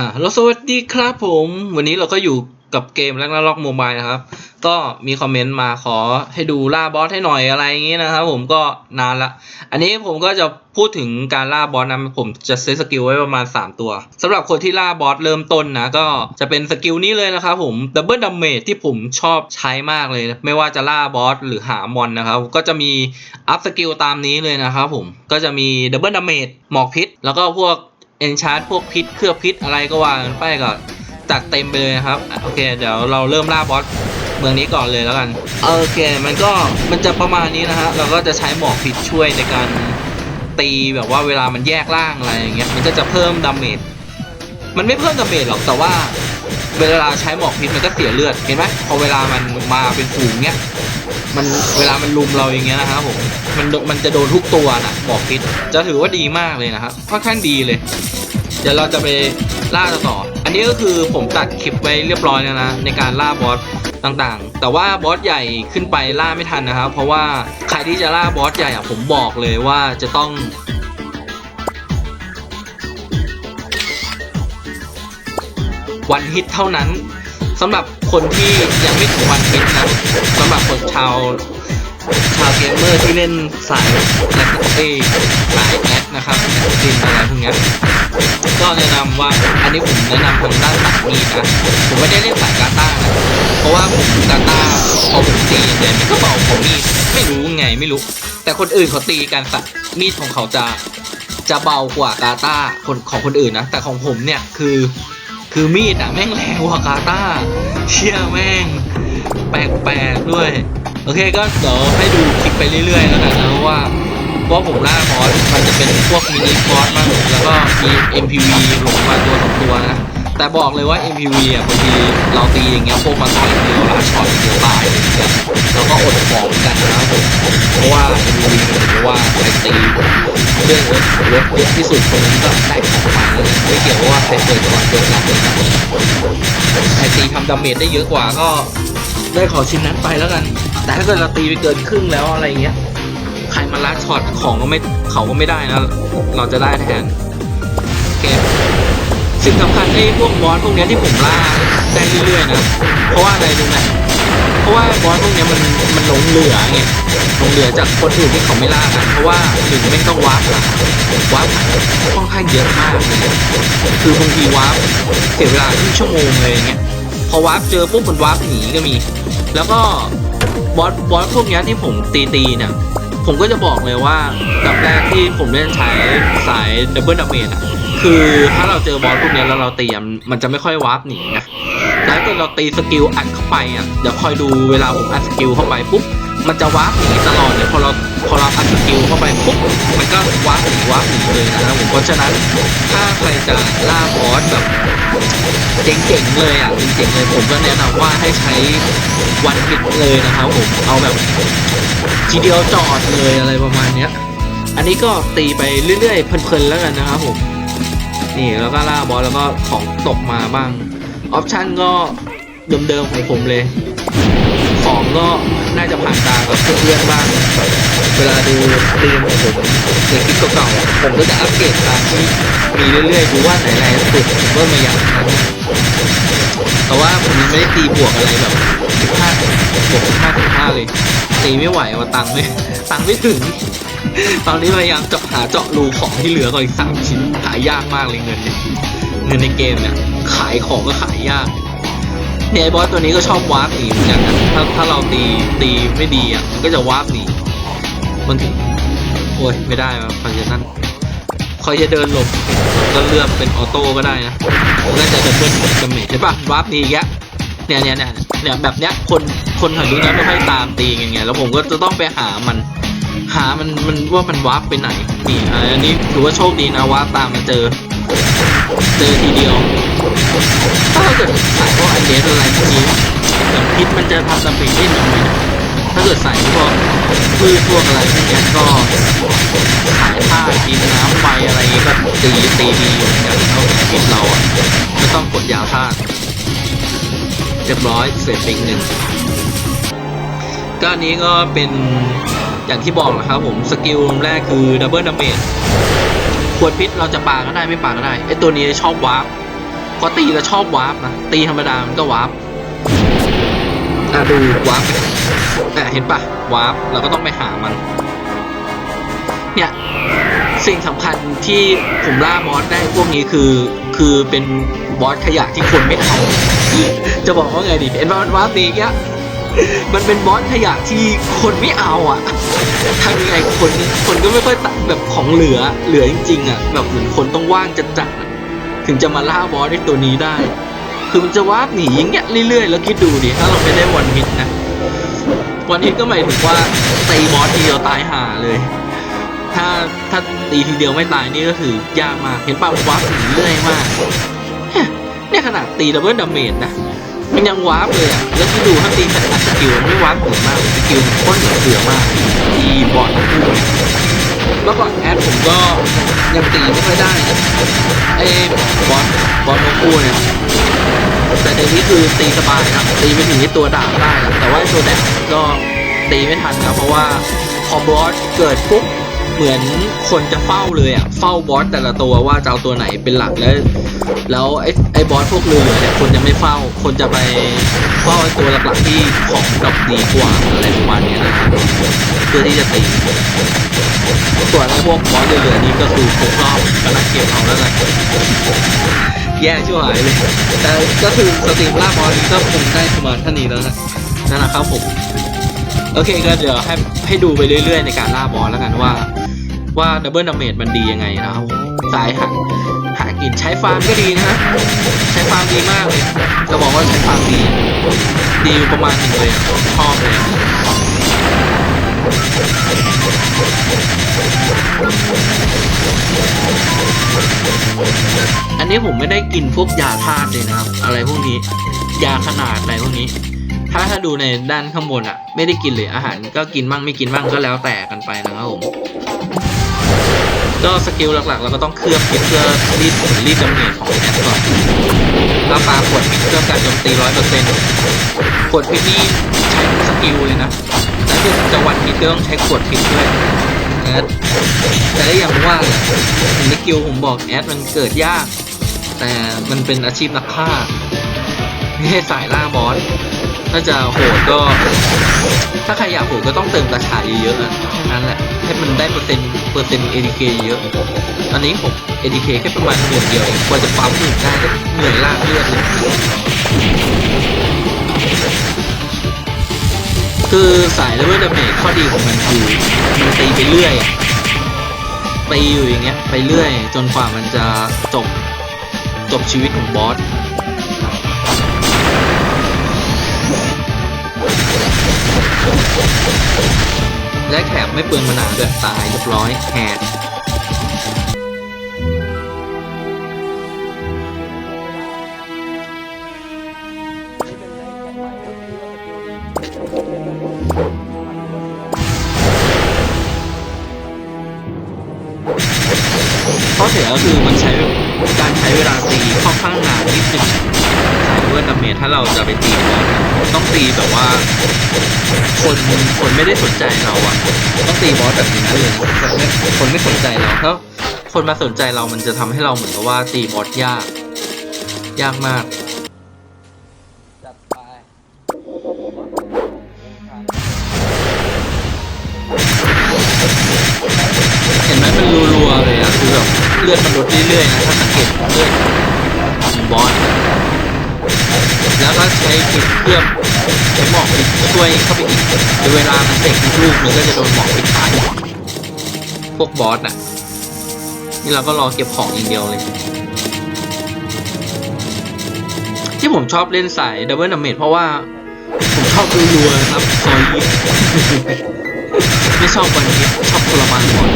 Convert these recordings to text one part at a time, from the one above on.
อ่าแล้สวัสดีครับผม วันนี้เราก็อยู่กับเกมแรกนาล็อกโมบายนะครับ ก็มีคอมเมนต์มาขอให้ดูล่าบอสให้หน่อยอะไรอย่างงี้นะครับผมก็นานละ อันนี้ผมก็จะพูดถึงการล่าบอสนะผมจะเซตสกิลไว้ประมาณ 3 ตัวสำหรับคนที่ล่าบอสเริ่มต้นนะ ก็จะเป็นสกิลนี้เลยนะครับผมดับเบิลดัมเมจที่ผมชอบใช้มากเลย ไม่ว่าจะล่าบอสหรือหามอนนะครับ ก็จะมีอัพสกิลตามนี้เลยนะครับผมก็จะมีดับเบิลดัมเมจหมอกพิษ แล้วก็พวก เอนชาร์พวกพิษเครือบพิษอะไรก็ว่างไปก็จัดเต็มไปเลยนะครับ โอเค เดี๋ยวเราเริ่มล่าบอสเมืองนี้ก่อนเลยแล้วกัน โอเค มันก็มันจะประมาณนี้นะฮะ เราก็จะใช้หมอกพิษช่วยในการตีแบบว่าเวลามันแยกร่างอะไรอย่างเงี้ย มันก็จะเพิ่มดาเมจ มันไม่เพิ่มดาเมจหรอก แต่ว่า เวลาใช้หมอกพิษมันก็เสียเลือดเห็นไหมพอเวลามันมาเป็นฝูงเนี้ยมันเวลามันลุมเราอย่างเงี้ยนะครับผมมันมันจะโดนทุกตัวนะหมอกพิษจะถือว่าดีมากเลยนะครับค่อนข้างดีเลย เดี๋ยวเราจะไปล่าต่อ อันนี้ก็คือผมตัดคลิปไว้เรียบร้อยแล้วนะในการล่าบอสต่างๆ แต่ว่าบอสใหญ่ขึ้นไปล่าไม่ทันนะครับ เพราะว่าใครที่จะล่าบอสใหญ่อะผมบอกเลยว่าจะต้อง วันฮิตเท่านั้นสำหรับคนที่ยังไม่ถึงวันฮิตนะสำหรับคนชาวชาวเกมเมอร์ที่เล่นสายแอดเอยสายแอดนะครับแอดซินอะไรพวกนี้ก็แนะนำว่าอันนี้ผมแนะนำทางด้านตัดมีดนะผมไม่ได้เล่นสายกาต้านะเพราะว่าผมกาต้าพอผมตีเนี่ยมันก็เบาของมีไม่รู้ไงไม่รู้ แต่คนอื่นเขาตีกันสัตว์มีดของเขาจะจะเบากว่ากาต้าคนของคนอื่นนะแต่ของผมเนี่ยคือ คือมีดอะแม่งแรงกว่ากาตาเชี่ยแม่ง แปลกๆด้วย โอเคก็เดี๋ยวให้ดูคลิปไปเรื่อยๆแล้วกันนะว่าว่าผมล่าบอสมันจะเป็นพวกมินิบอสบ้างแล้วก็มี MPV ลงมาตัวสองตัวนะ แต่บอกเลยว่า MPV อะบางทีเราตีอย่างเงี้ยพวกมาต่อยเดียวลาช็อตเดียวตายอะไรอย่างเงี้ยเราก็อดของกันนะครับผมเพราะว่า MPV มันถือว่าใครตีเรื่องรถรถเยอะที่สุดคนนั้ก็ได้ของมาแล้วนะไม่เกี่ยวว่าใครเปิดก่อนเปิดหลังเลยนะใครตีทำดาเมจได้เยอะกว่าก็ได้ขอชิ้นนั้นไปแล้วกัน แต่ถ้าเกิดเราตีไปเกินครึ่งแล้วอะไรเงี้ยใครมาลัดช็อตของก็ไม่เขาก็ไม่ได้นะ เราจะได้แทนโอเค สิ่งสำคัญไอ้พวกบอสพวกเนี้ยที่ผมล่าได้เรื่อยๆนะ เพราะว่าอะไรรู้ไหมเพราะว่าบอสพวกเนี้ยมันมันหลงเหลือไงหลงเหลือจากคนอื่นที่เขาไม่ล่ากันเพราะว่าหนึ่งไม่ต้องวาร์ปลังวาร์ปค่อนข้างเยอะมากเลยคือบางทีวาร์ปเสียเวลาครึ่งชั่วโมงเลยอย่างเงี้ยพอวาร์ปเจอปุ๊บมันวาร์ปหนีก็มี แล้วก็บอสบอสพวกนี้ที่ผมตีตีๆเนี่ยผมก็จะบอกเลยว่าดับแรกที่ผมเล่นใช้สายดับเบิลดาเมจอะ คือถ้าเราเจอบอสพวกนี้แล้วเราตีอะมันจะไม่ค่อยวาร์ปหนีนะแต่ถ้าเกิดเราตีสกิลอัดเข้าไปอะเดี๋ยวคอยดูเวลาผมอัดสกิลเข้าไปปุ๊บมันจะวาร์ปหนีตลอดเลยพอเราพอเราอัดสกิลเข้าไปปุ๊บมันก็วาร์ปหนีวาร์ปหนีเลยนะครับผมเพราะฉะนั้นถ้าใครจะล่าบอสแบบเจ๋งๆเลยอะเจ๋งๆเลยผมก็แนะนำว่าให้ใช้วันปิดเลยนะครับผมเอาแบบทีเดียวจอดเลยอะไรประมาณเนี้ยอันนี้ก็ตีไปเรื่อยๆเพลินๆแล้วกันนะครับผม นี่แล้วก็ล่าบอสแล้วก็ของตกมาบ้างออปชันก็เดิมๆของผมเลย ของก็น่าจะผ่านตากับเพื่อนๆบ้าง เวลาดูสตรีมของผมในคลิปเก่าๆผมก็จะอัปเกรดตามที่มีเรื่อยๆดูว่าไหนแรงสุดผมก็มาอย่างนั้นแต่ว่าผมยังไม่ได้ตีบวกอะไรแบบ15บวก15 15เลยตีไม่ไหวว่าตังค์ไม่ตังค์ไม่ถึง ตอนนี้พยายามเจาะหาเจาะรูของที่เหลือก่อนอีกสามชิ้นหายากมากเลยเงินเนี่ยเงินในเกมเนี่ยขายของก็ขายยากเนี่ยไอ้บอสตัวนี้ก็ชอบวาร์ปหนีเหมือนกันนะถ้าถ้าเราตีตีไม่ดีอะมันก็จะวาร์ปหนีมันถึงโอ้ยไม่ได้ว่ะฟังจากนั้นคอยจะเดินหลบก็เลือกเป็นออโต้ก็ได้นะมันก็จะเดับเบิลดาเมจใช่ปะวาร์ปหนีอีกเนี่ยเนี่ยเนี่ยเนี่ยแบบเนี้ยคนคนหันดูนั้นไม่ค่อยตามตีอย่างเงี้ยแล้วผมก็จะต้องไปหามัน หามันมันว่ามันวาร์ปไปไหน นี่อันนี้ถือว่าโชคดีนะวาร์ปตามมาเจอ เจอทีเดียว ถ้าเกิดใส่พวกอันเดสอะไรพวกนี้อย่างพิษมันจะทำดาเมจได้น้อยนะถ้าเกิดใส่พวกพืชพวกอะไรพวกนี้ก็ขายผ้ากินน้ำไฟอะไรก็ตีตีดีอยู่เหมือนกันเท่ากับพิษเราอะไม่ต้องกดยาธาตุเรียบร้อยเสร็จป็นหนึ่งก็อันนี้ก็เป็น อย่างที่บอกนะครับผมสกิลแรกคือดับเบิลดาเมจขวดพิษเราจะปาก็ได้ไม่ปาก็ได้ไอตัวนี้ชอบวาร์ปพอตีแล้วชอบวาร์ปนะตีธรรมดามันก็วาร์ปอะดูวาร์ปอะเห็นปะวาร์ปเราก็ต้องไปหามัน เนี่ยสิ่งสำคัญที่ผมล่าบอสได้พวกนี้คือคือเป็นบอสขยะที่คนไม่เอาจะบอกว่าไงดีเอ็นบอสวาร์ปดีแก มันเป็นบอสขยะที่คนไม่เอาอะทำยังไงคนคนก็ไม่ค่อยตัดแบบของเหลือเหลือจริง ๆอะแบบเหมือนคนต้องว่างจัดจัดถึงจะมาล่าบอสได้ตัวนี้ได้ คือมันจะวาร์ปหนีอย่างเงี้ยเรื่อยๆ แล้วคิดดูดิถ้าเราไม่ได้วันฮิตนะวันฮิตก็หมายถึงว่าตีบอสทีเดียวตายห่าเลย ถ้าถ้าตีทีเดียวไม่ตายนี่ก็คือยากมากเห็นป่าววาร์ปหนีเรื่อยมากนี่ยเนี่ยขนาดตีดับเบิลดาเมจนะ มันยังวาร์ปเลยอะแล้วที่ดูถ้าตีแต่อัดสกิลไม่วาร์ปเหมือนมากสกิลมันโคตรเหนือเสือมากทีบอสทั้งคู่เนี่ยเมื่อก่อนแอดผมก็ยังตีไม่ค่อยได้ไอ้บอสบอสทั้งคู่เนี่ยแต่เดี๋ยวนี้คือตีสบายครับตีไปถึงที่ตัวดาบได้แล้วแต่ว่าตัวแดบก็ตีไม่ทันครับเพราะว่าพอบอสเกิดปุ๊บ เหมือนคนจะเฝ้าเลยอะเฝ้าบอสแต่ละตัวว่าจะเอาตัวไหนเป็นหลักแล้ว แล้วไอ้ไอ้บอสพวกเรือเนี่ยคนจะไม่เฝ้า คนจะไปเฝ้าไอ้ตัวหลักๆที่ของดอกดีกว่าอะไรประมาณนี้นะครับเพื่อที่จะตีส่วนไอ้พวกบอสเรือนี่ก็คือครบรอบก็น่าเกลียดเอาแล้วกันแย่ชิบหายเลยแต่ก็คือสตรีมล่าบอลนี้ก็คงได้ประมาณเท่านี้แล้วนะนั่นแหละครับผมโอเคก็เดี๋ยวให้ให้ดูไปเรื่อยๆในการล่าบอลแล้วกันว่า ว่าดับเบิลดาเมจมันดียังไงนะครับผมสายหาหากินใช้ฟาร์มก็ดีนะฮะใช้ฟาร์มดีมากเลยจะบอกว่าใช้ฟาร์มดี ดีประมาณหนึ่งเลยชอบเลยอะอันนี้ผมไม่ได้กินพวกยาธาตุเลยนะครับ อะไรพวกนี้ ยาขนาดอะไรพวกนี้ ถ้าถ้าดูในด้านข้างบนอะไม่ได้กินเลยอาหารก็กินบ้างไม่กินบ้างก็แล้วแต่กันไปนะครับผม ก็สกิลหลักๆ เราก็ต้องเคลือบเพื่อรีดรีดดาเมจของแอดก่อนแล้วปาขวดพิษเพื่อการโจมตีร้อยเปอร์เซ็นต์ขวดพิษนี่ใช้สกิลเลยนะแล้วคือจะวันพิษก็ต้องใช้ขวดพิษด้วยแอดแต่ก็อย่างว่าแหละถึงในกิลผมบอกแอดมันเกิดยาก แต่มันเป็นอาชีพนักฆ่าไม่ใช่สายล่าบอสถ้าจะโหดก็ ถ้าใครอยากโหดก็ต้องเติมกระชายเยอะๆอะแค่นั้นแหละ มันได้เปอร์เซ็นต์เปอร์เซ็นต์ ADK เยอะตอนนี้ผม ADK แค่ประมาณหมื่นเดียวกว่าจะปั๊มหมื่นได้ก็เหนื่อยลากเลือดเลยคือสายเลเวลดาเมจข้อดีของมันคือมันตีไปเรื่อยอะตีอยู่อย่างเงี้ยไปเรื่อย จนกว่ามันจะจบจบชีวิตของบอส และแถมไม่เปลืองมานานด้วยตายเรียบร้อยแหก คนไม่ได้สนใจเราอะต้องตีบอสแบบนี้เลยคนไม่สนใจเราถ้าคนมาสนใจเรามันจะทำให้เราเหมือนกับว่าตีบอสยาก ยากมากจัดไปเห็นไหมมันรัวๆเลยอะคือแบบเลือดมันลดเรื่อยๆนะถ้าสังเกตเลือดของบอสแล้วก็ใช้ปิดเคลือ หมอกช่วยเข้าไปอีกเดี๋ยวเวลามันเสกลูกมันก็จะโดนหมอกปิดตายพวกบอสอะนี่เราก็รอเก็บของอย่างเดียวเลย ที่ผมชอบเล่นสายดับเบิลดาเมจเพราะว่า ผมชอบรัวๆนะครับซอยไม่ชอบวันยิปชอบทรมานก่อน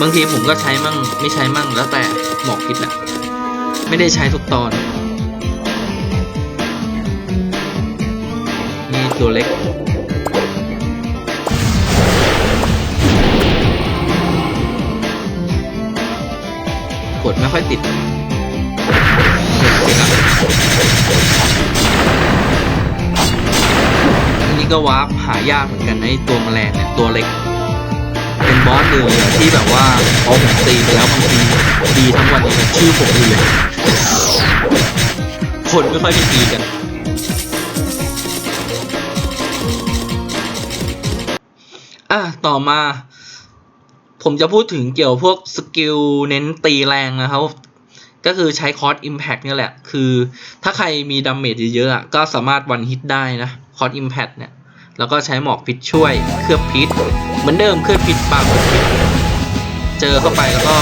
บางทีผมก็ใช้มั่งไม่ใช้มั่งแล้วแต่หมอกพิษแหละไม่ได้ใช้ทุกตอน นี่ตัวเล็กกดไม่ค่อยติดติดละก็วาร์ปหายากเหมือนกันไอตัวแมลงเนี่ยตัวเล็ก เป็นบอสหนึ่งที่แบบว่าพอผมตีไปแล้วบางทีดีทั้งวันยังชื่อผมอยู่เลย คนไม่ค่อยไปตีกันอะต่อมา ผมจะพูดถึงเกี่ยวพวกสกิลเน้นตีแรงนะครับก็คือใช้คอร์สอิมแพ t นี่แหละ คือถ้าใครมีดาเมจเยอะๆอะก็สามารถวันฮิตได้นะ คอร์สอิมแพ t เนี่ย แล้วก็ใช้หมอกพิษช่วยเคลือบพิษ เหมือนเดิมเคลือบพิษปาขวดพิษเจอเข้าไปแล้วก็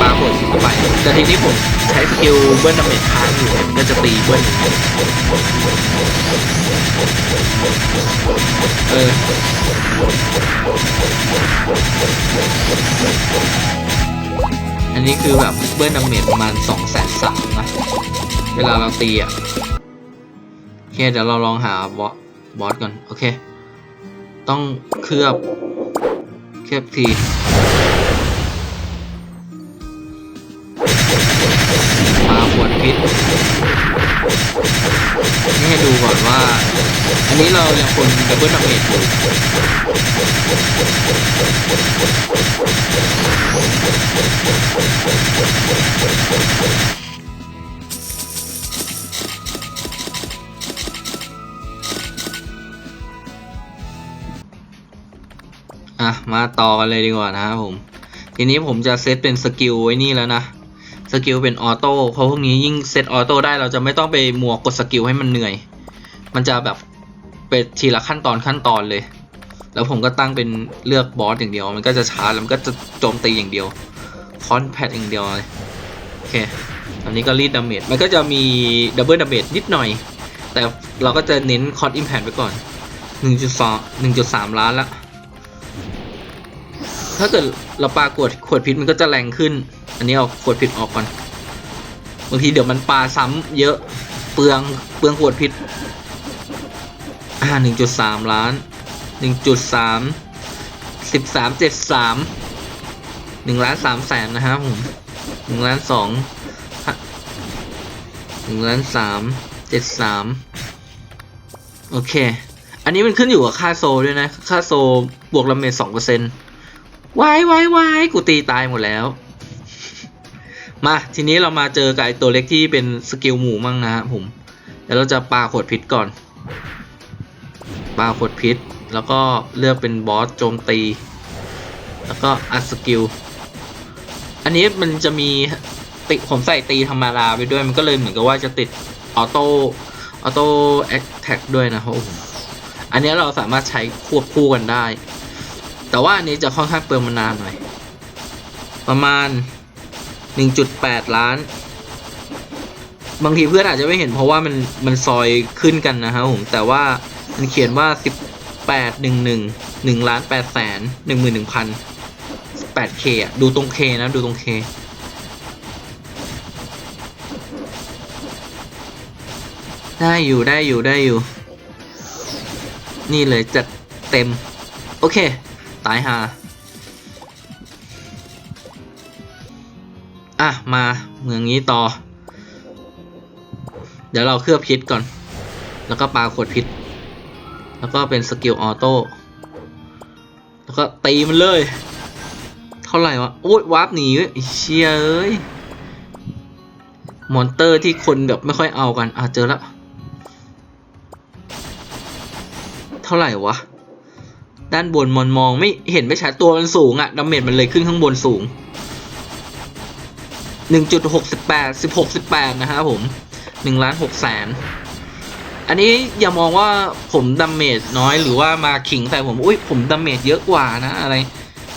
ปาขวเข้าไป แต่ทีนี้ผมใช้สกิลเบิ้ลดาเมจค้างอยู่ก็จะตีเบิ้ลเอออันนี้คือแบบเบิ้ลดาเมจประมาณ2องแสนสามนะ เวลาเราตีอะโอเคเดี๋ยวเราลองหาบอสบอสก่อน โอเค ต้องเคลือบ เคลือบทีมาขวดพิษนี่ให้ดูก่อนว่า อันนี้เรายังคนดับเบิลดาเมจอยู่ อะมาต่อกันเลยดีกว่านะครับผม ทีนี้ผมจะเซตเป็นสกิลไว้นี่แล้วนะสกิลเป็นออโต้เพราะพวกนี้ยิ่งเซตออโต้ได้เราจะไม่ต้องไปมัวกดสกิลให้มันเหนื่อย มันจะแบบเป็นทีละขั้นตอนขั้นตอนเลย แล้วผมก็ตั้งเป็นเลือกบอสอย่างเดียว มันก็จะช้าแล้วมันก็จะโจมตีอย่างเดียวคอนแพดอย่างเดียวเลยโอเคตอนนี้ก็รีดดาเมจมันก็จะมีดับเบิลดาเมจนิดหน่อย แต่เราก็จะเน้นคอร์ดอิมแพดไปก่อน 1.2 1.3 ล้านละ ถ้าเกิดเราปาขวดขวดพิษมันก็จะแรงขึ้น อันนี้เอาขวดพิษออกก่อน บางทีเดี๋ยวมันปาซ้ำเยอะ เปลืองเปลืองขวดพิษ อ่า1.3ล้าน1.3 13 73 1ล้าน3แสนนะครับผม1ล้าน2 1ล้าน3 73โอเค อันนี้มันขึ้นอยู่กับค่าโซด้วยนะ ค่าโซบวกลาเมจ2%เปอร์เซ็นต์ วายวายวายกูตีตายหมดแล้ว มาทีนี้เรามาเจอกับไอตัวเล็กที่เป็นสกิลหมู่มั่งนะฮะผมเดี๋ยวเราจะปาขวดพิษก่อน ปาขวดพิษ แล้วก็เลือกเป็นบอสโจมตี แล้วก็อัดสกิล อันนี้มันจะมีติผมใส่ตีธรรมดาไปด้วยมันก็เลยเหมือนกับว่าจะติดออโต้ออโต้แอคแท็กด้วยนะครับผมอันนี้เราสามารถใช้ควบคู่กันได้ แต่ว่าอันนี้จะค่อนข้างเปลืองมานานหน่อย ประมาณ 1.8 ล้าน บางทีเพื่อนอาจจะไม่เห็นเพราะว่ามันมันซอยขึ้นกันนะครับผม แต่ว่ามันเขียนว่า 18 11 1ล้าน8แสน11,000 8K อะ ดูตรง K นะ ดูตรง K ได้อยู่ได้อยู่ได้อยู่ นี่เลยจัดเต็ม โอเค ตายหาอะ มาเมืองนี้ต่อ เดี๋ยวเราเคลือบพิษก่อน แล้วก็ปาขวดพิษ แล้วก็เป็นสกิลออโต้ แล้วก็ตีมันเลย เท่าไหร่วะ โอ้ยวาร์ปหนีเว้ยเชียเอ้ย มอนเตอร์ที่คนแบบไม่ค่อยเอากัน อะ เจอแล้ว เท่าไหร่วะ ด้านบนมอนมองไม่เห็นไม่ชัดตัวมันสูงอะดาเมจมันเลยขึ้นข้างบนสูง 1.68 16 18 นะครับผม1ล้าน6แสนอันนี้อย่ามองว่าผมดาเมจน้อยหรือว่ามาขิงใส่ผมอุ้ยผมดาเมจเยอะกว่านะอะไร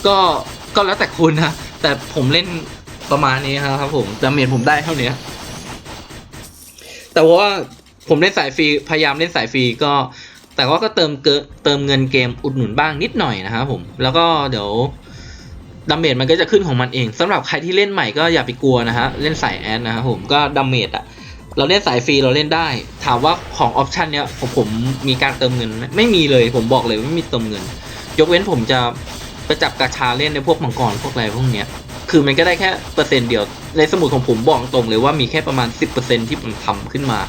ก็ก็แล้วแต่คุณนะ แต่ผมเล่นประมาณนี้ครับผมดาเมจผมได้เท่านี้แต่ว่าผมเล่นสายฟรีพยายามเล่นสายฟรีก็ แต่ว่าก็เติมเกิเติมเงินเกมอุดหนุนบ้างนิดหน่อยนะครับผม แล้วก็เดี๋ยวดาเมจมันก็จะขึ้นของมันเองสำหรับใครที่เล่นใหม่ก็อย่าไปกลัวนะฮะ เล่นสายแอดนะครับผมก็ดาเมจอะเราเล่นสายฟรีเราเล่นได้ ถามว่าของออปชันเนี้ยผมผมมีการเติมเงิน ไม่มีเลยผมบอกเลยไม่มีเติมเงิน ยกเว้นผมจะไปจับกาชาเล่นในพวกมังกรพวกอะไรพวกเนี้ยคือมันก็ได้แค่เปอร์เซ็นต์เดียวในสมุดของผมบอกตรงเลยว่ามีแค่ประมาณ 10%ที่ผมทำขึ้นมา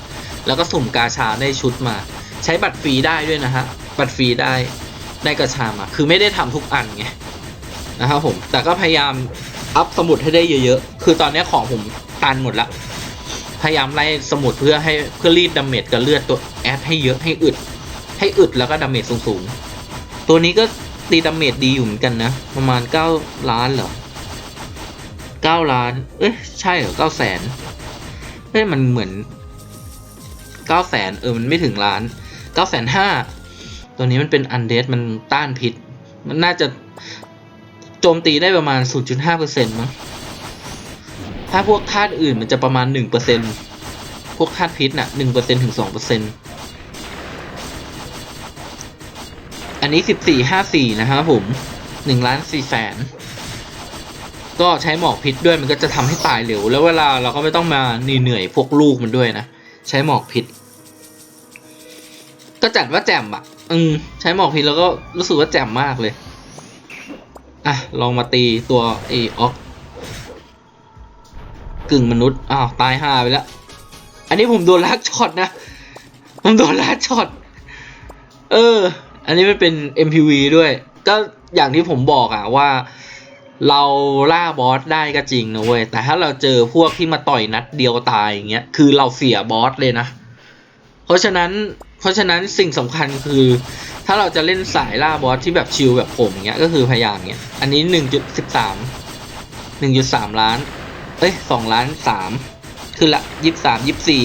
แล้วก็สุ่มกาชาได้ชุดมา ใช้บัตรฟรีได้ด้วยนะฮะ บัตรฟรีได้ได้กระชามา คือไม่ได้ทำทุกอันไงนะครับผม แต่ก็พยายามอัพสมุดให้ได้เยอะๆ คือตอนนี้ของผมตันหมดละ พยายามไล่สมุดเพื่อให้เพื่อรีดดาเมจกับเลือดตัวแอดให้เยอะให้อึด ให้อึดแล้วก็ดาเมจสูงๆ ตัวนี้ก็ตีดาเมจดีอยู่เหมือนกันนะ ประมาณ 9 ล้านเหรอ 9 ล้าน เอ้ยใช่เหรอ9แสนเฮ้ยมันเหมือน 9 แสนเออมันไม่ถึงล้าน 9แสนห้าตัวนี้มันเป็นอันเดสมันต้านพิษ มันน่าจะโจมตีได้ประมาณ 0.5%มั้งถ้าพวกธาตุอื่นมันจะประมาณ 1%พวกธาตุพิษน่ะ 1%ถึง 2%อันนี้ 1454 นะครับผม1ล้าน4แสนก็ใช้หมอกพิษด้วยมันก็จะทำให้ตายเร็ว แล้วเวลาเราก็ไม่ต้องมาเหนื่อยพวกลูกมันด้วยนะ ใช้หมอกพิษ ก็จัดว่าแจ่มอะ อืม ใช้หมอกพิษแล้วก็รู้สึกว่าแจ่มมากเลย อะ ลองมาตีตัวไอออกกึ่งมนุษย์ อ้าว ตายห่าไปแล้ว อันนี้ผมโดนลากช็อตนะ ผมโดนลากช็อต เออ อันนี้มันเป็น MPV ด้วย ก็อย่างที่ผมบอกอะว่าเราล่าบอสได้ก็จริงนะเว้ย แต่ถ้าเราเจอพวกที่มาต่อยนัดเดียวตายอย่างเงี้ย คือเราเสียบอสเลยนะ เพราะฉะนั้นเพราะฉะนั้นสิ่งสำคัญคือ ถ้าเราจะเล่นสายล่าบอสที่แบบชิลแบบผมอย่างเงี้ยก็คือพยายามเงี้ยอันนี้หนึ่งจุดสิบสามหนึ่งจุดสามล้านเอ้ยสองล้านสามขึ้นละยี่สามยี่สี่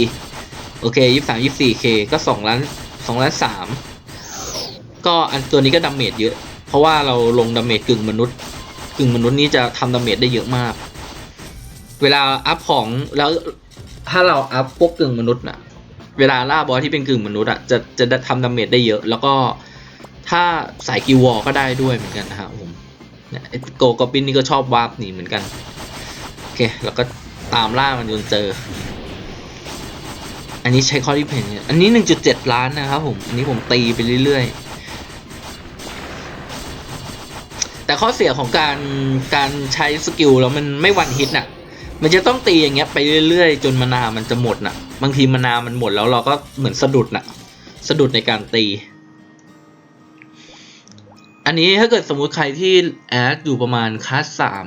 โอเคยี่สามยี่สี่เคก็สองล้านสองล้านสามก็อันตัวนี้ก็ดาเมจเยอะ เพราะว่าเราลงดาเมจกึ่งมนุษย์ กึ่งมนุษย์นี้จะทำดาเมจได้เยอะมาก เวลาอัพของแล้วถ้าเราอัพพวกกึ่งมนุษย์น่ะ เวลาล่าบอสที่เป็นกึ่งมนุษย์อะจะจะทำดาเมจได้เยอะ แล้วก็ถ้าสายกิววอลก็ได้ด้วยเหมือนกันนะครับผมเนี่ยไอ้โกกอบินนี่ก็ชอบวาร์ปหนีเหมือนกัน โอเค แล้วก็ตามล่ามันจนเจอ อันนี้ใช้ข้อที่เพนเนี่ยอันนี้ 1.7 ล้านนะครับผม อันนี้ผมตีไปเรื่อยๆ แต่ข้อเสียของการการใช้สกิลแล้วมันไม่วันฮิตน่ะ มันจะต้องตีอย่างเงี้ยไปเรื่อยๆ จนมานามันจะหมดน่ะ บางทีมานามันหมดแล้วเราก็เหมือนสะดุดน่ะสะดุดในการตี อันนี้ถ้าเกิดสมมุติใครที่แอดอยู่ประมาณคลาสสาม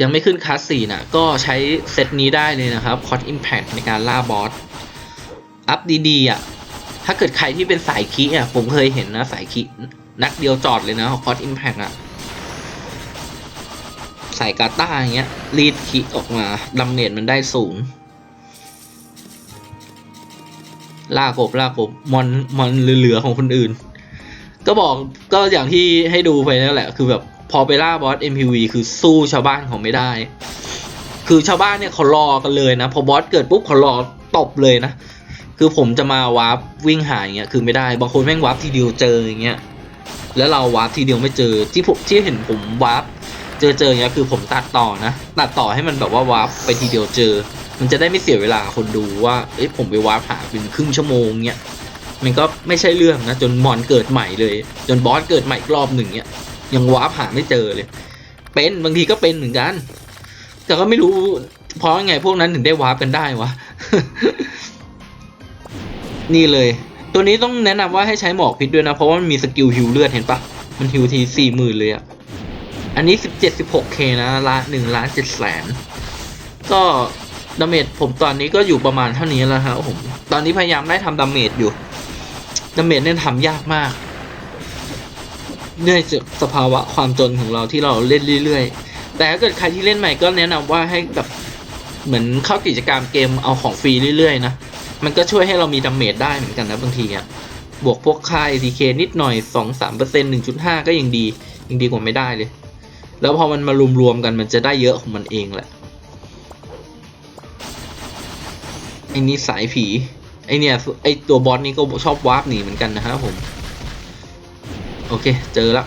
ยังไม่ขึ้นคลาสสี่น่ะก็ใช้เซตนี้ได้เลยนะครับคอ s อิมแพ t ในการล่าบอส อัพดีๆอะ ถ้าเกิดใครที่เป็นสายคีอะ ผมเคยเห็นนะสายคีนักเดียวจอดเลยนะคอ s อิมแพ t อะใส่กาต้าอย่างเงี้ยรีดคีออกมาดาเมจมันได้สูง ลากบลากบมอนมอนเหลือๆของคนอื่น ก็บอกก็อย่างที่ให้ดูไปนั่นแหละ คือแบบพอไปล่าบอส MPV คือสู้ชาวบ้านเขาไม่ได้ คือชาวบ้านเนี่ยเขารอกันเลยนะ พอบอสเกิดปุ๊บเขารอตบเลยนะ คือผมจะมาวาร์ปวิ่งหาอย่างเงี้ยคือไม่ได้บางคนแม่งวาร์ปทีเดียวเจออย่างเงี้ยแล้วเราวาร์ปทีเดียวไม่เจอที่ผมที่เห็นผมวาร์ปเจอเจออย่างเงี้ยคือผมตัดต่อนะ ตัดต่อให้มันแบบว่าวาร์ปไปทีเดียวเจอ มันจะได้ไม่เสียเวลาคนดูว่าเอ้ยผมไปวาร์ปหาเป็นครึ่งชั่วโมงเงี้ยมันก็ไม่ใช่เรื่องนะ จนมอนเกิดใหม่เลย จนบอสเกิดใหม่อีกรอบหนึ่งเนี้ยยังวาร์ปหาไม่เจอเลย เป็นบางทีก็เป็นเหมือนกัน แต่ก็ไม่รู้เพราะไงพวกนั้นถึงได้วาร์ปกันได้วะนี่เลย ตัวนี้ต้องแนะนำว่าให้ใช้หมอกพิษด้วยนะ เพราะว่ามันมีสกิลฮิวเลือดเห็นปะมันฮิวทีสี่หมื่นเลยอะอันนี้สิบเจ็ดสิบหกเคนะล้านหนึ่งล้านเจ็ดแสนก็ ดาเมจผมตอนนี้ก็อยู่ประมาณเท่านี้แล้วครับผม ตอนนี้พยายามได้ทำดาเมจอยู่ ดาเมจเนี่ยทำยากมากเนื่องจากสภาวะความจนของเราที่เราเล่นเรื่อยๆ แต่ถ้าเกิดใครที่เล่นใหม่ก็แนะนำว่าให้แบบเหมือนเข้ากิจกรรมเกมเอาของฟรีเรื่อยๆนะ มันก็ช่วยให้เรามีดาเมจได้เหมือนกันนะบางทีอะบวกพวกค่า ATK นิดหน่อยสองสามเปอร์เซ็นต์หนึ่งจุดห้าก็ยังดี ยังดีกว่าไม่ได้เลย แล้วพอมันมารวมๆกันมันจะได้เยอะของมันเองแหละ ไอ้นี่สายผี ไอเนี่ยไอตัวบอสนี่ก็ชอบวาร์ปหนีเหมือนกันนะครับผม โอเค เจอแล้ว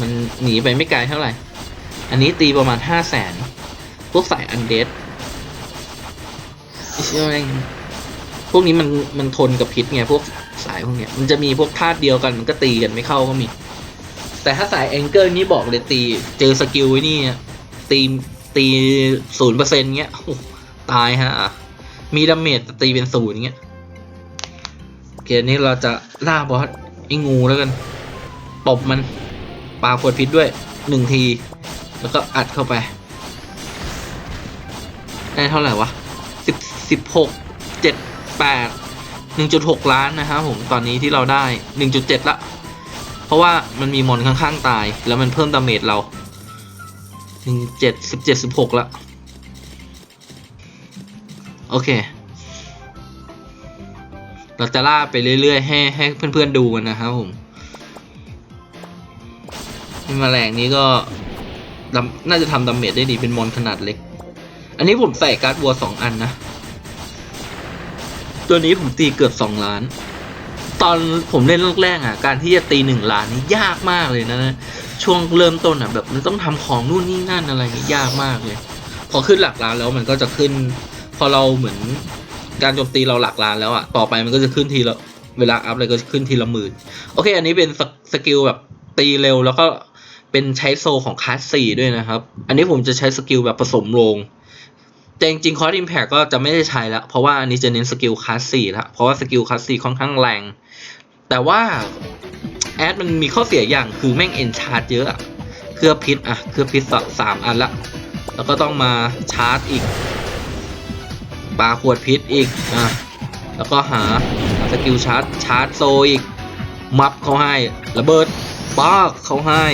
มันหนีไปไม่ไกลเท่าไหร่ อันนี้ตีประมาณห้าแสนพวกสายอันเดดเชี่ยแม่งพวกนี้มันมันทนกับพิษไงพวกสายพวกเนี้ยมันจะมีพวกธาตุเดียวกันมันก็ตีกันไม่เข้าก็มี แต่ถ้าสายแองเกิลนี่บอกเลยตีเจอสกิลไอ้นี่ตีตีศูนย์เปอร์เซ็นต์เงี้ยตายฮะ มีดาเมจตีเป็นศูนย์เงี้ยโอเคนี้เราจะล่าบอสไอ้งูแล้วกันตบมันปาขวดพิษด้วยหนึ่งที แล้วก็อัดเข้าไป ได้เท่าไหร่วะสิบสิบหกเจ็ดแปดหนึ่งจุดหกล้านนะครับผมตอนนี้ที่เราได้หนึ่งจุดเจ็ดละ เพราะว่ามันมีมอนข้างๆตาย แล้วมันเพิ่มดาเมจเราหนึ่งเจ็ดสิบเจ็ดสิบหกละ โอเค เราจะล่าไปเรื่อยๆ ให้ให้เพื่อนๆดูกันนะครับผมนี่แมลงนี้ก็ดำน่าจะทำดาเมจได้ดีเป็นมอนขนาดเล็ก อันนี้ผมใส่การ์ดวัวสองอันนะ ตัวนี้ผมตีเกือบสองล้าน ตอนผมเล่นแรกๆอะ การที่จะตีหนึ่งล้านนี่ยากมากเลยนะ ช่วงเริ่มต้นอะแบบมันต้องทำของนู่นนี่นั่นอะไรอย่างเงี้ยยากมากเลย พอขึ้นหลักล้านแล้วมันก็จะขึ้น พอเราเหมือนการโจมตีเราหลักล้านแล้วอะต่อไปมันก็จะขึ้นทีละเวลาอัพเลยก็จะขึ้นทีละหมื่น โอเค อันนี้เป็นสกสกิลแบบตีเร็วแล้วก็เป็นใช้โซของคลาสสี่ด้วยนะครับ อันนี้ผมจะใช้สกิลแบบผสมโรงแต่จริงๆคอร์ดอิมแพกก็จะไม่ได้ใช้แล้ว เพราะว่าอันนี้จะเน้นสกิลคลาสสี่ละเพราะว่าสกิลคลาสสี่ค่อนข้างแรง แต่ว่าแอดมันมีข้อเสียอย่างคือแม่งเอนชาร์จเยอะอะเครือพิษอะเครือพิษสสามอันละ แล้วก็ต้องมาชาร์จอีก ปลาขวดพิษอีกอะแล้วก็หาสกิลชาร์จชาร์จโซอีก มับเขาให้ระเบิดป้ากเขาให้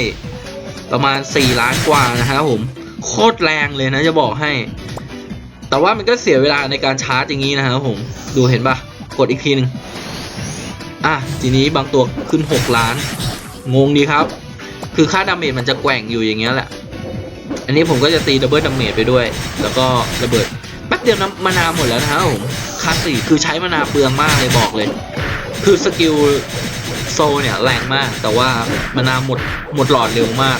ประมาณ 4 ล้านกว่านะครับผม โคตรแรงเลยนะจะบอกให้ แต่ว่ามันก็เสียเวลาในการชาร์จอย่างนี้นะครับผม ดูเห็นปะกดอีกทีหนึ่งอะ ทีนี้บางตัวขึ้น 6 ล้าน งงดีครับ คือค่าดาเมจมันจะแกว่งอยู่อย่างเงี้ยแหละ อันนี้ผมก็จะตีดับเบิลดาเมจไปด้วย แล้วก็ระเบิด เดียวน้ำมานาวหมดแล้วนะครับผมคาสี่คือใช้มานาวเปลืองมากเลยบอกเลย คือสกิลโซเนี่ยแรงมาก แต่ว่ามานาวหมดหมดหลอดเร็วมาก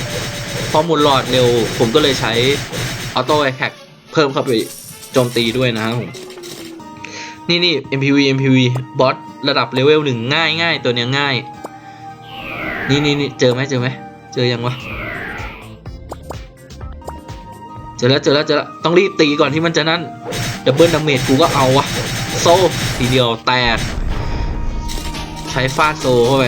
พอหมดหลอดเร็ว ผมก็เลยใช้ออโต้แอคเพิ่มเข้าไปโจมตีด้วยนะครับผมนี่นี่ MPV MPV บอสระดับเลเวลหนึ่งง่ายง่ายตัวเนี้ยง่าย นี่นี่นี่เจอไหมเจอไหมเจอยังวะเจอแล้วเจอแล้วเจอแล้วต้องรีบตีก่อนที่มันจะนั่น ดับเบิลดาเมจกูก็เอาวะ โซ่ทีเดียวแตก ใช้ฟาดโซเข้าไป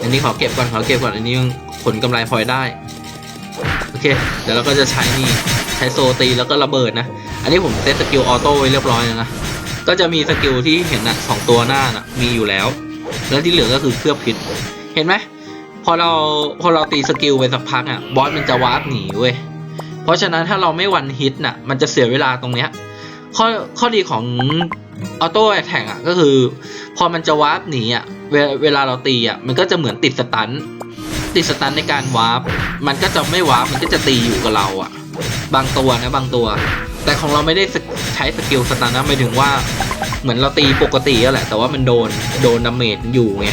อันนี้ขอเก็บก่อนขอเก็บก่อน อันนี้ยังผลกำไรพลอยได้ โอเค เดี๋ยวเราก็จะใช้นี่ ใช้โซตีแล้วก็ระเบิดนะ อันนี้ผมเซตสกิลออโต้ไว้เรียบร้อยแล้วนะ ก็จะมีสกิลที่เห็นน่ะสองตัวหน้าน่ะมีอยู่แล้ว แล้วที่เหลือก็คือเคลือบพิษ เห็นไหมพอเราพอเราตีสกิลไปสักพักอะบอสมันจะวาร์ปหนีเว้ย เพราะฉะนั้นถ้าเราไม่วันฮิตน่ะ มันจะเสียเวลาตรงเนี้ยข้อข้อดีของออโต้แอ t แทกอะก็คือ พอมันจะวาร์ปหนีอะเวลาเวลาเราตีอะมันก็จะเหมือนติดสตันติดสตันในการวาร์ปมันก็จะไม่วาร์ปมันก็จะตีอยู่กับเราอะ บางตัวนะบางตัว แต่ของเราไม่ได้ใช้สกิลสตันนะหมายถึงว่าเหมือนเราตีปกติอะแหละ แต่ว่ามันโดนโดนดาเมจอยู่ไง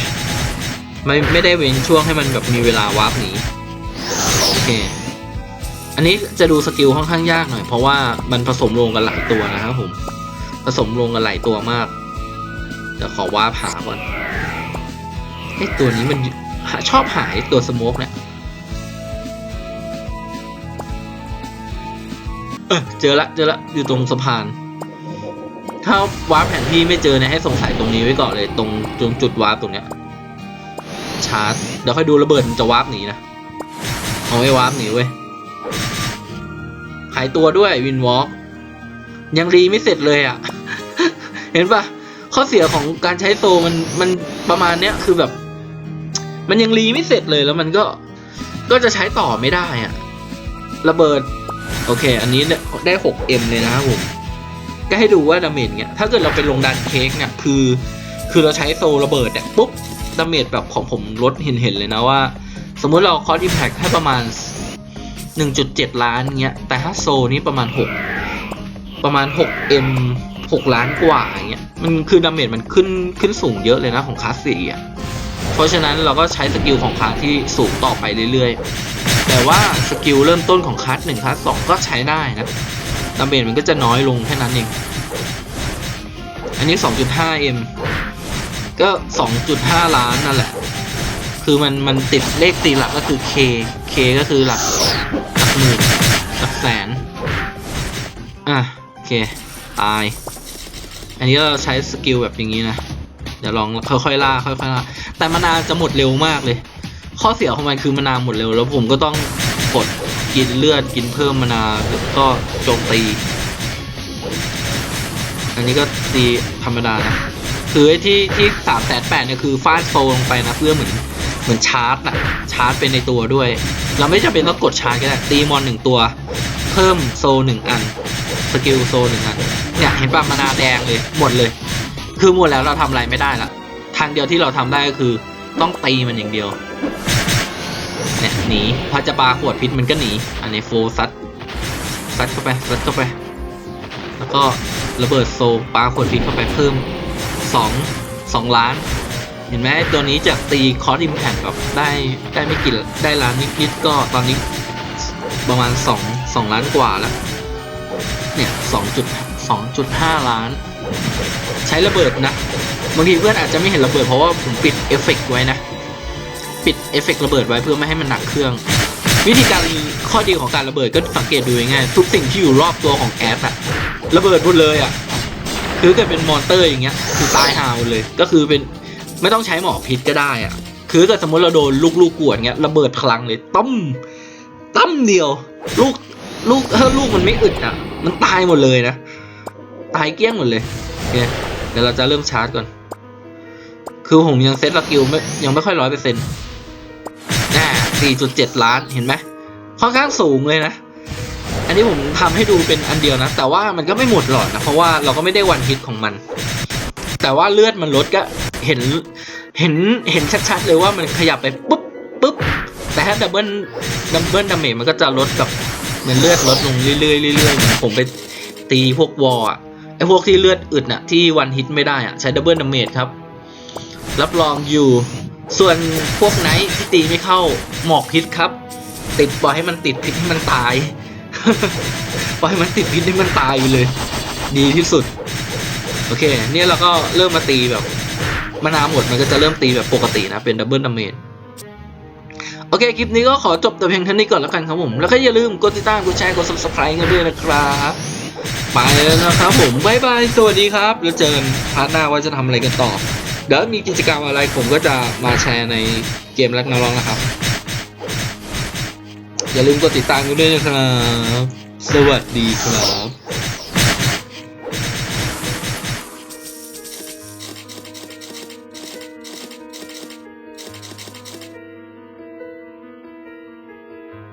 ไม่ไม่ได้เว้นช่วงให้มันแบบมีเวลาวาร์ปหนีโอเค อันนี้จะดูสกิลค่อนข้างยากหน่อย เพราะว่ามันผสมลงกันหลายตัวนะครับผม ผสมลงกันหลายตัวมากเดี๋ยวขอว่าผ่าก่อนไอตัวนี้มันชอบหายตัวสโมกเนี่ยเออเจอละเจอละอยู่ตรงสะพาน ถ้าวาร์ปแผนที่ไม่เจอเนี่ยให้สงสัยตรงนี้ไว้ก่อนเลยตรงตรงจุดวาร์ปตรงเนี้ยชาร์จเดี๋ยวค่อยดูระเบิดมันจะวาร์ปหนีนะเอาไม่วาร์ปหนีเว้ย หายตัวด้วยวินวอล์กยังรีไม่เสร็จเลยอะ่ะ เห็นปะข้อเสียของการใช้โซมันมันประมาณเนี้ยคือแบบ มันยังรีไม่เสร็จเลยแล้วมันก็ก็จะใช้ต่อไม่ได้อะ่ะ ระเบิด โอเค อันนี้ได้ 6M เลยนะครับผมก็ให้ดูว่าดาเมจเนี่ยถ้าเกิดเราไปลงดันเค้กเนี่ยคือ คือเราใช้โซระเบิดเนี่ยปุ๊บดาเมจแบบของผมลดเห็นเห็นเลยนะว่า สมมุติเราคอร์ดิแพคให้ประมาณ 1.7 ล้านเงี้ย แต่ถ้าโซนี่ประมาณ 6 ประมาณ 6M 6 ล้านกว่าเงี้ย มันคือดาเมจมันขึ้นขึ้นสูงเยอะเลยนะของคลาสสี่อะ เพราะฉะนั้นเราก็ใช้สกิลของคลาสที่สูงต่อไปเรื่อยๆ แต่ว่าสกิลเริ่มต้นของคลาสหนึ่งคลาสสองก็ใช้ได้นะ ดาเมจมันก็จะน้อยลงแค่นั้นเอง อันนี้ 2.5M ก็ 2.5 ล้านนั่นแหละ คือมันมันติดเลขตีหลักก็คือ K K ก็คือหลักหลักหมื่นหลักแสนอะโอเคตาย อันนี้เราใช้สกิลแบบอย่างนี้นะเดี๋ยวลองค่อยๆล่าค่อยๆล่าแต่มานาจะหมดเร็วมากเลย ข้อเสียของมันคือมานาหมดเร็ว แล้วผมก็ต้องกดกินเลือดกินเพิ่มมานาแล้วก็โจมตีอันนี้ก็ตีธรรมดานะ คือไอ้ที่ที่สามแสนแปดเนี่ยคือฟาดโซลงไปนะเพื่อเหมือน เหมือนชาร์จอะชาร์จเป็นในตัวด้วย เราไม่จำเป็นต้องกดชาร์จก็ได้ตีมอนหนึ่งตัว เพิ่มโซหนึ่งอัน สกิลโซหนึ่งอัน เนี่ยเห็นป่ะมานาแดงเลยหมดเลย คือหมดแล้วเราทำอะไรไม่ได้ละทางเดียวที่เราทำได้ก็คือต้องตีมันอย่างเดียว เนี่ยหนีพอจะปาขวดพิษมันก็หนี อันนี้โฟซัดซัดเข้าไปซัดเข้าไป แล้วก็ระเบิดโซปาขวดพิษเข้าไปเพิ่มสองสองล้าน ห็นไหมตัวนี้จากตีคอร์สอิมแพคแบบได้ได้ไม่กี่ได้ล้านนิดๆก็ตอนนี้ประมาณสองสองล้านกว่าแล้ว เนี่ยสองจุดสองจุดห้าล้าน ใช้ระเบิดนะ บางทีเพื่อนอาจจะไม่เห็นระเบิดเพราะว่าผมปิดเอฟเฟกต์ไว้นะ ปิดเอฟเฟกต์ระเบิดไว้เพื่อไม่ให้มันหนักเครื่อง วิธีการข้อดีของการระเบิดก็สังเกตดูง่ายทุกสิ่งที่อยู่รอบตัวของแอดอะระเบิดหมดเลยอะคือเกิดเป็นมอนเตอร์อย่างเงี้ยคือตายหาหมดเลย ก็คือเป็น ไม่ต้องใช้หมอพิษก็ได้อะคือเกิดสมมติเราโดนลูกลูกกวดเงี้ยระเบิดพลังเลยต้มตั้มเดียว ลูกลูกถ้าลูกมันไม่อึดอะมันตายหมดเลยนะตายเกลี้ยงหมดเลยโอเคเดี๋ยวเราจะเริ่มชาร์จก่อน คือผมยังเซตสกิลไม่ยังไม่ค่อยร้อยเปอร์เซ็นต์แน่สี่จุดเจ็ดล้านเห็นไหมค่อนข้างสูงเลยนะ อันนี้ผมทำให้ดูเป็นอันเดียวนะ แต่ว่ามันก็ไม่หมดหรอกนะ เพราะว่าเราก็ไม่ได้วันฮิตของมัน แต่ว่าเลือดมันลดก็เห็นเห็นเห็นชัดๆเลยว่ามันขยับไปปุ๊บปุ๊บแต่ถ้าดับเบิลดับเบิลดาเมจมันก็จะลดกับเหมือนเลือดลดลงเรื่อยๆเรื่อยๆเหมือนผมไปตีพวกวอลอะไอพวกที่เลือดอึดน่ะที่วันฮิตไม่ได้อะใช้ดับเบิลดาเมจครับ รับรองอยู่ ส่วนพวกไนท์ที่ตีไม่เข้าหมอกพิษครับ ติดปล่อยให้มันติดพิษให้มันตายปล่อยให้มันติดพิษให้มันตายไปเลย ดีที่สุด อเค เนี่ยเราก็เริ่มมาตีแบบมานาวหมดมันก็จะเริ่มตีแบบปกตินะ เป็นดับเบิลดาเมจโอเค คลิปนี้ก็ขอจบแต่เพียงเท่านี้ก่อนแล้วกันครับผม แล้วก็อย่าลืมกดติดตาม กดแชร์ กด subscribe กันด้วยนะครับ ไปแล้วนะครับผมบายบาย สวัสดีครับแล้วเจอกันพาร์ทหน้าว่าจะทำอะไรกันต่อ เดี๋ยวมีกิจกรรมอะไรผมก็จะมาแชร์ในเกมรักนักร้องนะครับ อย่าลืมกดติดตามกันด้วยนะครับ สวัสดีครับ